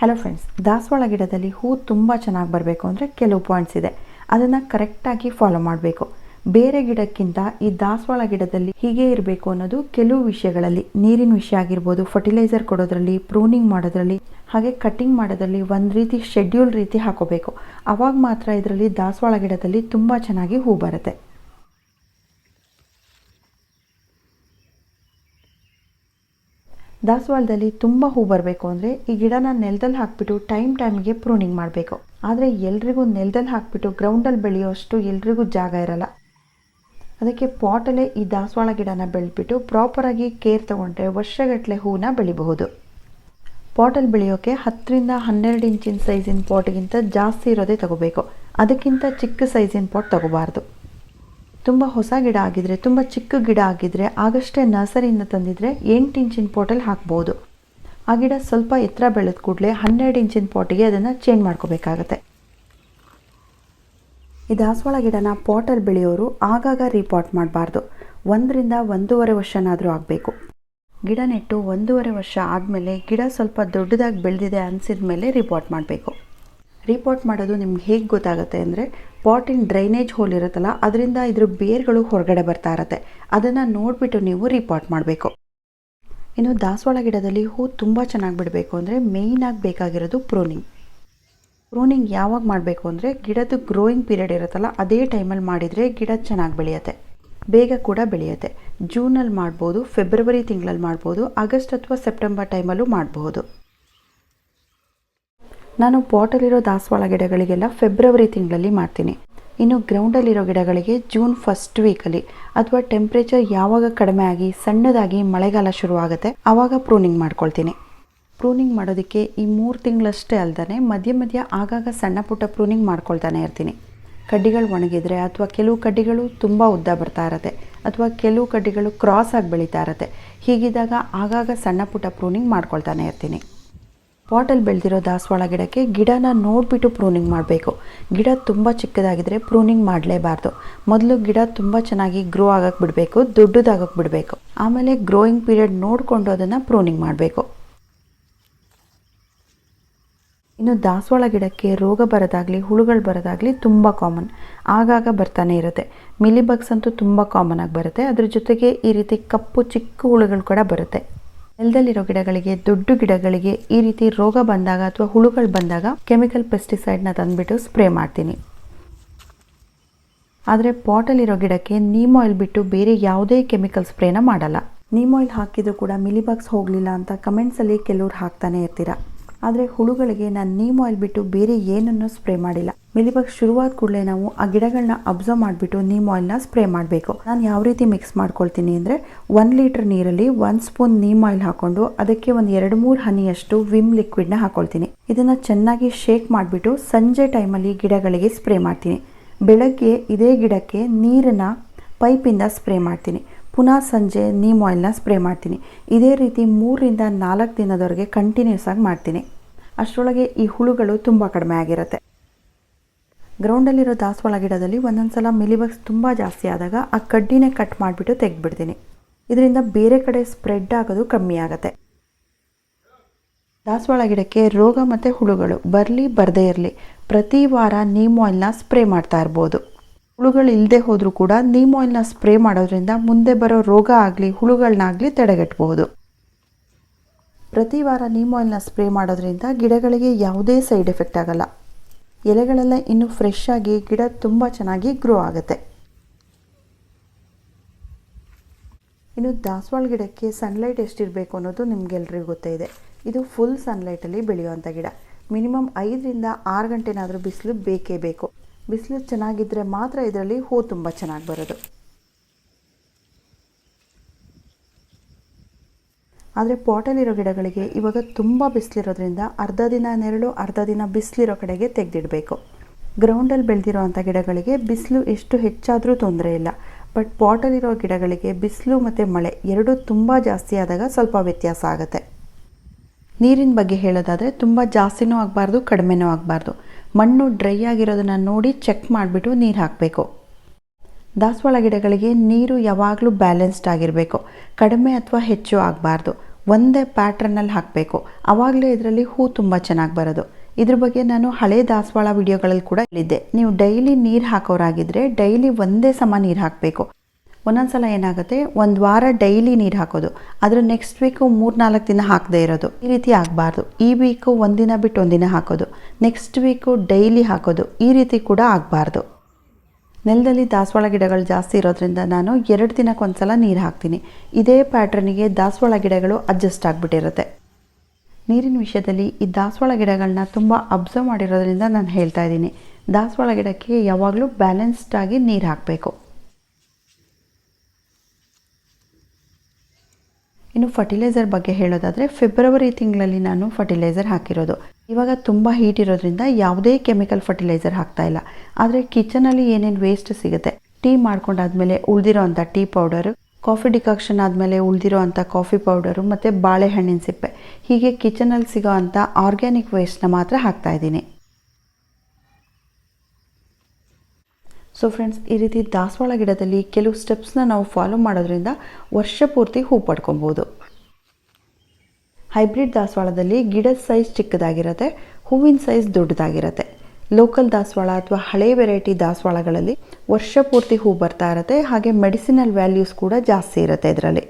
Hello friends ದಾಸವಾಳ ಗಿಡದಲ್ಲಿ ಹೂ ತುಂಬ ಚೆನ್ನಾಗಿ ಬರಬೇಕು ಅಂದರೆ ಕೆಲವು ಪಾಯಿಂಟ್ಸ್ ಇದೆ. ಅದನ್ನು ಕರೆಕ್ಟಾಗಿ ಫಾಲೋ ಮಾಡಬೇಕು. ಬೇರೆ ಗಿಡಕ್ಕಿಂತ ಈ ದಾಸವಾಳ ಗಿಡದಲ್ಲಿ ಹೀಗೆ ಇರಬೇಕು ಅನ್ನೋದು ಕೆಲವು ವಿಷಯಗಳಲ್ಲಿ. ನೀರಿನ ವಿಷಯ ಆಗಿರ್ಬೋದು ಫರ್ಟಿಲೈಸರ್ ಕೊಡೋದ್ರಲ್ಲಿ ಪ್ರೂನಿಂಗ್ ಮಾಡೋದ್ರಲ್ಲಿ, ಹಾಗೆ ಕಟ್ಟಿಂಗ್ ಮಾಡೋದ್ರಲ್ಲಿ ಒಂದು ರೀತಿ ಶೆಡ್ಯೂಲ್ ರೀತಿ ಹಾಕೋಬೇಕು. ಅವಾಗ ಮಾತ್ರ ಇದರಲ್ಲಿ ದಾಸವಾಳ ಗಿಡದಲ್ಲಿ ತುಂಬ ಚೆನ್ನಾಗಿ ಹೂ ಬರುತ್ತೆ. ದಾಸವಾಳದಲ್ಲಿ ತುಂಬ ಹೂ ಬರಬೇಕು ಅಂದರೆ ಈ ಗಿಡನ ನೆಲದಲ್ಲಿ ಹಾಕ್ಬಿಟ್ಟು ಟೈಮ್ ಟೈಮ್ಗೆ ಪ್ರೂನಿಂಗ್ ಮಾಡಬೇಕು. ಆದರೆ ಎಲ್ರಿಗೂ ನೆಲದಲ್ಲಿ ಹಾಕ್ಬಿಟ್ಟು ಗ್ರೌಂಡಲ್ಲಿ ಬೆಳೆಯೋಷ್ಟು ಎಲ್ರಿಗೂ ಜಾಗ ಇರಲ್ಲ. ಅದಕ್ಕೆ ಪಾಟಲ್ಲೇ ಈ ದಾಸವಾಳ ಗಿಡನ ಬೆಳೆದ್ಬಿಟ್ಟು ಪ್ರಾಪರಾಗಿ ಕೇರ್ ತಗೊಂಡ್ರೆ ವರ್ಷಗಟ್ಟಲೆ ಹೂನ ಬೆಳಿಬಹುದು. ಪಾಟಲ್ಲಿ ಬೆಳೆಯೋಕ್ಕೆ ಹತ್ತರಿಂದ ಹನ್ನೆರಡು ಇಂಚಿನ ಸೈಜಿನ ಪಾಟ್ಗಿಂತ ಜಾಸ್ತಿ ಇರೋದೇ ತಗೋಬೇಕು. ಅದಕ್ಕಿಂತ ಚಿಕ್ಕ ಸೈಜಿನ ಪಾಟ್ ತಗೋಬಾರ್ದು. ತುಂಬ ಹೊಸ ಗಿಡ ಆಗಿದ್ರೆ, ತುಂಬ ಚಿಕ್ಕ ಗಿಡ ಆಗಿದ್ರೆ ಆಗಷ್ಟೇ ನರ್ಸರಿಯಿಂದ ತಂದಿದ್ರೆ ಎಂಟು ಇಂಚಿನ ಪಾಟಲ್ಲಿ ಹಾಕ್ಬೋದು. ಆ ಗಿಡ ಸ್ವಲ್ಪ ಎತ್ತರ ಬೆಳೆದ ಕೂಡಲೇ ಹನ್ನೆರಡು ಇಂಚಿನ ಪಾಟಿಗೆ ಅದನ್ನು ಚೇಂಜ್ ಮಾಡ್ಕೋಬೇಕಾಗತ್ತೆ. ಈ ದಾಸವಾಳ ಗಿಡನ ಪಾಟಲ್ಲಿ ಬೆಳೆಯೋರು ಆಗಾಗ ರೀಪಾಟ್ ಮಾಡಬಾರ್ದು. ಒಂದರಿಂದ ಒಂದೂವರೆ ವರ್ಷನಾದರೂ ಆಗಬೇಕು. ಗಿಡ ನೆಟ್ಟು ಒಂದೂವರೆ ವರ್ಷ ಆದಮೇಲೆ ಗಿಡ ಸ್ವಲ್ಪ ದೊಡ್ಡದಾಗಿ ಬೆಳೆದಿದೆ ಅನಿಸಿದ ಮೇಲೆ ಮಾಡಬೇಕು. ರಿಪಾಟ್ ಮಾಡೋದು ನಿಮ್ಗೆ ಹೇಗೆ ಗೊತ್ತಾಗುತ್ತೆ ಅಂದರೆ ಪಾಟಿನ ಡ್ರೈನೇಜ್ ಹೋಲ್ ಇರುತ್ತಲ್ಲ, ಅದರಿಂದ ಇದ್ರ ಬೇರ್ಗಳು ಹೊರಗಡೆ ಬರ್ತಾ ಇರತ್ತೆ. ಅದನ್ನು ನೋಡಿಬಿಟ್ಟು ನೀವು ರಿಪೋರ್ಟ್ ಮಾಡಬೇಕು. ಇನ್ನು ದಾಸವಾಳ ಗಿಡದಲ್ಲಿ ಹೂ ತುಂಬ ಚೆನ್ನಾಗಿ ಬಿಡಬೇಕು ಅಂದರೆ ಮೇಯ್ನಾಗಿ ಬೇಕಾಗಿರೋದು ಪ್ರೂನಿಂಗ್ ಪ್ರೂನಿಂಗ್ ಯಾವಾಗ ಮಾಡಬೇಕು ಅಂದರೆ ಗಿಡದ ಗ್ರೋಯಿಂಗ್ ಪೀರಿಯಡ್ ಇರುತ್ತಲ್ಲ, ಅದೇ ಟೈಮಲ್ಲಿ ಮಾಡಿದರೆ ಗಿಡ ಚೆನ್ನಾಗಿ ಬೆಳೆಯುತ್ತೆ. ಬೇಗ ಕೂಡ ಬೆಳೆಯುತ್ತೆ. ಜೂನಲ್ಲಿ ಮಾಡ್ಬೋದು ಫೆಬ್ರವರಿ ತಿಂಗಳಲ್ಲಿ ಮಾಡ್ಬೋದು ಆಗಸ್ಟ್ ಅಥವಾ ಸೆಪ್ಟೆಂಬರ್ ಟೈಮಲ್ಲೂ ಮಾಡಬಹುದು ನಾನು ಪಾಟಲ್ಲಿರೋ ದಾಸವಾಳ ಗಿಡಗಳಿಗೆಲ್ಲ ಫೆಬ್ರವರಿ ತಿಂಗಳಲ್ಲಿ ಮಾಡ್ತೀನಿ. ಇನ್ನು ಗ್ರೌಂಡಲ್ಲಿರೋ ಗಿಡಗಳಿಗೆ ಜೂನ್ ಫಸ್ಟ್ ವೀಕಲ್ಲಿ, ಅಥವಾ ಟೆಂಪ್ರೇಚರ್ ಯಾವಾಗ ಕಡಿಮೆ ಆಗಿ ಸಣ್ಣದಾಗಿ ಮಳೆಗಾಲ ಶುರುವಾಗುತ್ತೆ ಆವಾಗ ಪ್ರೂನಿಂಗ್ ಮಾಡ್ಕೊಳ್ತೀನಿ. ಪ್ರೂನಿಂಗ್ ಮಾಡೋದಕ್ಕೆ ಈ ಮೂರು ತಿಂಗಳಷ್ಟೇ ಅಲ್ಲದೆ ಮಧ್ಯ ಮಧ್ಯ ಆಗಾಗ ಸಣ್ಣ ಪುಟ್ಟ ಪ್ರೂನಿಂಗ್ ಮಾಡ್ಕೊಳ್ತಾನೆ ಇರ್ತೀನಿ. ಕಡ್ಡಿಗಳು ಒಣಗಿದರೆ ಅಥವಾ ಕೆಲವು ಕಡ್ಡಿಗಳು ತುಂಬ ಉದ್ದ ಬರ್ತಾ ಇರತ್ತೆ, ಅಥವಾ ಕೆಲವು ಕಡ್ಡಿಗಳು ಕ್ರಾಸ್ ಆಗಿ ಬೆಳೀತಾ ಇರತ್ತೆ, ಹೀಗಿದ್ದಾಗ ಆಗಾಗ ಸಣ್ಣ ಪುಟ್ಟ ಪ್ರೂನಿಂಗ್ ಮಾಡ್ಕೊಳ್ತಾನೆ ಇರ್ತೀನಿ. ಪಾಟಲ್ಲಿ ಬೆಳೆದಿರೋ ದಾಸವಾಳ ಗಿಡಕ್ಕೆ ಗಿಡನ ನೋಡಿಬಿಟ್ಟು ಪ್ರೂನಿಂಗ್ ಮಾಡಬೇಕು. ಗಿಡ ತುಂಬ ಚಿಕ್ಕದಾಗಿದ್ದರೆ ಪ್ರೂನಿಂಗ್ ಮಾಡಲೇಬಾರ್ದು. ಮೊದಲು ಗಿಡ ತುಂಬ ಚೆನ್ನಾಗಿ ಗ್ರೋ ಆಗಕ್ಕೆ ಬಿಡಬೇಕು ದೊಡ್ಡದಾಗಕ್ಕೆ ಬಿಡಬೇಕು. ಆಮೇಲೆ ಗ್ರೋಯಿಂಗ್ ಪೀರಿಯಡ್ ನೋಡಿಕೊಂಡು ಅದನ್ನು ಪ್ರೂನಿಂಗ್ ಮಾಡಬೇಕು. ಇನ್ನು ದಾಸವಾಳ ಗಿಡಕ್ಕೆ ರೋಗ ಬರೋದಾಗಲಿ, ಹುಳುಗಳು ಬರೋದಾಗಲಿ ತುಂಬ ಕಾಮನ್ ಆಗಾಗ ಬರ್ತಾನೆ ಇರುತ್ತೆ. ಮಿಲಿಬಗ್ಸ್ ಅಂತೂ ತುಂಬ ಕಾಮನ್ ಆಗಿ ಬರುತ್ತೆ. ಅದ್ರ ಜೊತೆಗೆ ಈ ರೀತಿ ಕಪ್ಪು ಚಿಕ್ಕ ಹುಳುಗಳು ಕೂಡ ಬರುತ್ತೆ. ನೆಲದಲ್ಲಿರೋ ಗಿಡಗಳಿಗೆ, ದೊಡ್ಡ ಗಿಡಗಳಿಗೆ ಈ ರೀತಿ ರೋಗ ಬಂದಾಗ ಅಥವಾ ಹುಳುಗಳು ಬಂದಾಗ ಕೆಮಿಕಲ್ ಪೆಸ್ಟಿಸೈಡ್ನ ತಂದುಬಿಟ್ಟು ಸ್ಪ್ರೇ ಮಾಡ್ತೀನಿ. ಆದರೆ ಪಾಟಲ್ಲಿರೋ ಗಿಡಕ್ಕೆ ನೀಮ್ ಆಯಿಲ್ ಬಿಟ್ಟು ಬೇರೆ ಯಾವುದೇ ಕೆಮಿಕಲ್ ಸ್ಪ್ರೇನ ಮಾಡಲ್ಲ. ನೀಮ್ ಆಯಿಲ್ ಹಾಕಿದರೂ ಕೂಡ ಮಿಲಿಬಾಕ್ಸ್ ಹೋಗಲಿಲ್ಲ ಅಂತ ಕಮೆಂಟ್ಸಲ್ಲಿ ಕೆಲವ್ರು ಹಾಕ್ತಾನೆ ಇರ್ತೀರಾ? ಆದರೆ ಹುಳುಗಳಿಗೆ ನಾನು ನೀಮ್ ಆಯಿಲ್ ಬಿಟ್ಟು ಬೇರೆ ಏನನ್ನು ಸ್ಪ್ರೇ ಮಾಡಿಲ್ಲ. ಮಿಲಿಬಗ್ ಶುರುವಾದ ಕೂಡಲೇ ನಾವು ಆ ಗಿಡಗಳನ್ನ ಅಬ್ಸರ್ವ್ ಮಾಡಿಬಿಟ್ಟು ನೀಮ್ ಆಯಿಲ್ನ ಸ್ಪ್ರೇ ಮಾಡಬೇಕು. ನಾನು ಯಾವ ರೀತಿ ಮಿಕ್ಸ್ ಮಾಡ್ಕೊಳ್ತೀನಿ ಅಂದರೆ ಒನ್ ಲೀಟರ್ ನೀರಲ್ಲಿ ಒನ್ ಸ್ಪೂನ್ ನೀಮ್ ಆಯಿಲ್ ಹಾಕ್ಕೊಂಡು ಅದಕ್ಕೆ ಒಂದು ಎರಡು ಮೂರು ಹನಿಯಷ್ಟು ವಿಮ್ ಲಿಕ್ವಿಡ್ನ ಹಾಕ್ಕೊಳ್ತೀನಿ ಇದನ್ನು ಚೆನ್ನಾಗಿ ಶೇಕ್ ಮಾಡಿಬಿಟ್ಟು ಸಂಜೆ ಟೈಮಲ್ಲಿ ಗಿಡಗಳಿಗೆ ಸ್ಪ್ರೇ ಮಾಡ್ತೀನಿ. ಬೆಳಗ್ಗೆ ಇದೇ ಗಿಡಕ್ಕೆ ನೀರನ್ನು ಪೈಪಿಂದ ಸ್ಪ್ರೇ ಮಾಡ್ತೀನಿ. ಪುನಃ ಸಂಜೆ ನೀಮ್ ಆಯಿಲ್ನ ಸ್ಪ್ರೇ ಮಾಡ್ತೀನಿ. ಇದೇ ರೀತಿ ಮೂರರಿಂದ ನಾಲ್ಕು ದಿನದವರೆಗೆ ಕಂಟಿನ್ಯೂಸ್ ಆಗಿ ಮಾಡ್ತೀನಿ. ಅಷ್ಟರೊಳಗೆ ಈ ಹುಳುಗಳು ತುಂಬ ಕಡಿಮೆ ಆಗಿರುತ್ತೆ. ಗ್ರೌಂಡಲ್ಲಿರೋ ದಾಸವಾಳ ಗಿಡದಲ್ಲಿ ಒಂದೊಂದು ಸಲ ಮಿಲಿಬಗ್ಸ್ ತುಂಬ ಜಾಸ್ತಿ ಆದಾಗ ಆ ಕಡ್ಡಿನೇ ಕಟ್ ಮಾಡಿಬಿಟ್ಟು ತೆಗೆದ್ಬಿಡ್ತೀನಿ. ಇದರಿಂದ ಬೇರೆ ಕಡೆ ಸ್ಪ್ರೆಡ್ ಆಗೋದು ಕಮ್ಮಿ ಆಗುತ್ತೆ. ದಾಸವಾಳ ಗಿಡಕ್ಕೆ ರೋಗ ಮತ್ತು ಹುಳುಗಳು ಬರಲಿ ಬರದೇ ಇರಲಿ ಪ್ರತಿ ವಾರ ನೀಮ್ ಆಯಿಲ್ನ ಸ್ಪ್ರೇ ಮಾಡ್ತಾ ಇರ್ಬೋದು. ಹುಳುಗಳು ಇಲ್ಲದೆ ಹೋದರೂ ಕೂಡ ನೀಮ್ ಆಯಿಲ್ನ ಸ್ಪ್ರೇ ಮಾಡೋದ್ರಿಂದ ಮುಂದೆ ಬರೋ ರೋಗ ಆಗಲಿ ಹುಳುಗಳನ್ನಾಗಲಿ ತಡೆಗಟ್ಟಬಹುದು ಪ್ರತಿ ವಾರ ನೀಮ್ ಆಯಿಲ್ನ ಸ್ಪ್ರೇ ಮಾಡೋದ್ರಿಂದ ಗಿಡಗಳಿಗೆ ಯಾವುದೇ ಸೈಡ್ ಎಫೆಕ್ಟ್ ಆಗಲ್ಲ. ಎಲೆಗಳೆಲ್ಲ ಇನ್ನೂ ಫ್ರೆಶ್ ಆಗಿ ಗಿಡ ತುಂಬ ಚೆನ್ನಾಗಿ ಗ್ರೋ ಆಗುತ್ತೆ. ಇನ್ನು ದಾಸವಾಳ ಗಿಡಕ್ಕೆ ಸನ್ಲೈಟ್ ಎಷ್ಟಿರಬೇಕು ಅನ್ನೋದು ನಿಮಗೆಲ್ರಿಗೂ ಗೊತ್ತೇ ಇದೆ. ಇದು ಫುಲ್ ಸನ್ಲೈಟಲ್ಲಿ ಬೆಳೆಯುವಂಥ ಗಿಡ. ಮಿನಿಮಮ್ ಐದರಿಂದ ಆರು ಗಂಟೆನಾದರೂ ಬಿಸಿಲು ಬೇಕೇ ಬೇಕು. ಬಿಸಿಲು ಚೆನ್ನಾಗಿದ್ದರೆ ಮಾತ್ರ ಇದರಲ್ಲಿ ಹೂ ತುಂಬ ಚೆನ್ನಾಗಿ ಬರೋದು. ಆದರೆ ಪಾಟಲ್ಲಿರೋ ಗಿಡಗಳಿಗೆ ಇವಾಗ ತುಂಬ ಬಿಸಿಲಿರೋದ್ರಿಂದ ಅರ್ಧ ದಿನ ನೆರಳು, ಅರ್ಧ ದಿನ ಬಿಸಿಲಿರೋ ಕಡೆಗೆ ತೆಗೆದಿಡಬೇಕು. ಗ್ರೌಂಡಲ್ಲಿ ಬೆಳೆದಿರೋ ಅಂಥ ಗಿಡಗಳಿಗೆ ಬಿಸಿಲು ಎಷ್ಟು ಹೆಚ್ಚಾದರೂ ತೊಂದರೆ ಇಲ್ಲ. ಬಟ್ ಪಾಟಲ್ಲಿರೋ ಗಿಡಗಳಿಗೆ ಬಿಸಿಲು ಮತ್ತು ಮಳೆ ಎರಡೂ ತುಂಬ ಜಾಸ್ತಿ ಆದಾಗ ಸ್ವಲ್ಪ ವ್ಯತ್ಯಾಸ ಆಗುತ್ತೆ. ನೀರಿನ ಬಗ್ಗೆ ಹೇಳೋದಾದರೆ ತುಂಬ ಜಾಸ್ತಿನೂ ಆಗಬಾರ್ದು, ಕಡಿಮೆನೂ ಆಗಬಾರ್ದು. ಮಣ್ಣು ಡ್ರೈ ಆಗಿರೋದನ್ನು ನೋಡಿ ಚೆಕ್ ಮಾಡಿಬಿಟ್ಟು ನೀರು ಹಾಕಬೇಕು. ದಾಸವಾಳ ಗಿಡಗಳಿಗೆ ನೀರು ಯಾವಾಗಲೂ ಬ್ಯಾಲೆನ್ಸ್ಡ್ ಆಗಿರಬೇಕು. ಕಡಿಮೆ ಅಥವಾ ಹೆಚ್ಚು ಆಗಬಾರ್ದು. ಒಂದೇ ಪ್ಯಾಟ್ರನ್ನಲ್ಲಿ ಹಾಕಬೇಕು. ಆವಾಗಲೇ ಇದರಲ್ಲಿ ಹೂ ತುಂಬ ಚೆನ್ನಾಗಿ ಬರೋದು. ಇದ್ರ ಬಗ್ಗೆ ನಾನು ಹಳೆ ದಾಸವಾಳ ವಿಡಿಯೋಗಳಲ್ಲಿ ಕೂಡ ಹೇಳಿದ್ದೆ. ನೀವು ಡೈಲಿ ನೀರು ಹಾಕೋರಾಗಿದ್ದರೆ ಡೈಲಿ ಒಂದೇ ಸಮ ನೀರು ಹಾಕಬೇಕು. ಒಂದೊಂದ್ಸಲ ಏನಾಗುತ್ತೆ? ಒಂದು ವಾರ ಡೈಲಿ ನೀರು ಹಾಕೋದು. ಆದರೆ ನೆಕ್ಸ್ಟ್ ವೀಕು ಮೂರು ನಾಲ್ಕು ದಿನ ಹಾಕದೇ ಇರೋದು. ಈ ರೀತಿ ಆಗಬಾರ್ದು. ಈ ವೀಕು ಒಂದಿನ ಬಿಟ್ಟು ಒಂದಿನ ಹಾಕೋದು. ನೆಕ್ಸ್ಟ್ ವೀಕು ಡೈಲಿ ಹಾಕೋದು. ಈ ರೀತಿ ಕೂಡ ಆಗಬಾರ್ದು. ನೆಲದಲ್ಲಿ ದಾಸವಾಳ ಗಿಡಗಳು ಜಾಸ್ತಿ ಇರೋದ್ರಿಂದ ನಾನು ಎರಡು ದಿನಕ್ಕೊಂದ್ಸಲ ನೀರು ಹಾಕ್ತೀನಿ. ಇದೇ ಪ್ಯಾಟ್ರನಿಗೆ ದಾಸವಾಳ ಗಿಡಗಳು ಅಡ್ಜಸ್ಟ್ ಆಗಿಬಿಟ್ಟಿರುತ್ತೆ. ನೀರಿನ ವಿಷಯದಲ್ಲಿ ಈ ದಾಸವಾಳ ಗಿಡಗಳನ್ನ ತುಂಬ ಅಬ್ಸರ್ವ್ ಮಾಡಿರೋದ್ರಿಂದ ನಾನು ಹೇಳ್ತಾ ಇದ್ದೀನಿ. ದಾಸವಾಳ ಗಿಡಕ್ಕೆ ಯಾವಾಗಲೂ ಬ್ಯಾಲೆನ್ಸ್ಡ್ ಆಗಿ ನೀರು ಹಾಕಬೇಕು. ಇನ್ನು ಫರ್ಟಿಲೈಸರ್ ಬಗ್ಗೆ ಹೇಳೋದಾದರೆ ಫೆಬ್ರವರಿ ತಿಂಗಳಲ್ಲಿ ನಾನು ಫರ್ಟಿಲೈಸರ್ ಹಾಕಿರೋದು. ಇವಾಗ ತುಂಬ ಹೀಟ್ ಇರೋದ್ರಿಂದ ಯಾವುದೇ ಕೆಮಿಕಲ್ ಫರ್ಟಿಲೈಸರ್ ಹಾಕ್ತಾ ಇಲ್ಲ. ಆದರೆ ಕಿಚನಲ್ಲಿ ಏನೇನು ವೇಸ್ಟ್ ಸಿಗುತ್ತೆ? ಟೀ ಮಾಡ್ಕೊಂಡಾದ್ಮೇಲೆ ಉಳಿದಿರೋ ಅಂಥ ಟೀ ಪೌಡರು ಕಾಫಿ ಡಿಕಾಕ್ಷನ್ ಆದಮೇಲೆ ಉಳಿದಿರೋ ಅಂಥ ಕಾಫಿ ಪೌಡರು ಮತ್ತು ಬಾಳೆಹಣ್ಣಿನ ಸಿಪ್ಪೆ. ಹೀಗೆ ಕಿಚನಲ್ಲಿ ಸಿಗೋ ಅಂಥ ಆರ್ಗ್ಯಾನಿಕ್ ವೇಸ್ಟ್ನ ಮಾತ್ರ ಹಾಕ್ತಾ ಇದ್ದೀನಿ. ಸೊ ಫ್ರೆಂಡ್ಸ್ ಈ ರೀತಿ ದಾಸವಾಳ ಗಿಡದಲ್ಲಿ ಕೆಲವು ಸ್ಟೆಪ್ಸ್ನ ನಾವು ಫಾಲೋ ಮಾಡೋದ್ರಿಂದ ವರ್ಷ ಪೂರ್ತಿ ಹೂ ಪಡ್ಕೊಬೋದು. ಹೈಬ್ರಿಡ್ ದಾಸವಾಳದಲ್ಲಿ ಗಿಡದ ಸೈಜ್ ಚಿಕ್ಕದಾಗಿರುತ್ತೆ, ಹೂವಿನ ಸೈಜ್ ದೊಡ್ಡದಾಗಿರುತ್ತೆ. ಲೋಕಲ್ ದಾಸವಾಳ ಅಥವಾ ಹಳೆ ವೆರೈಟಿ ದಾಸವಾಳಗಳಲ್ಲಿ ವರ್ಷ ಪೂರ್ತಿ ಹೂ ಬರ್ತಾ ಇರುತ್ತೆ, ಹಾಗೆ ಮೆಡಿಸಿನಲ್ ವ್ಯಾಲ್ಯೂಸ್ ಕೂಡ ಜಾಸ್ತಿ ಇರುತ್ತೆ ಇದರಲ್ಲಿ.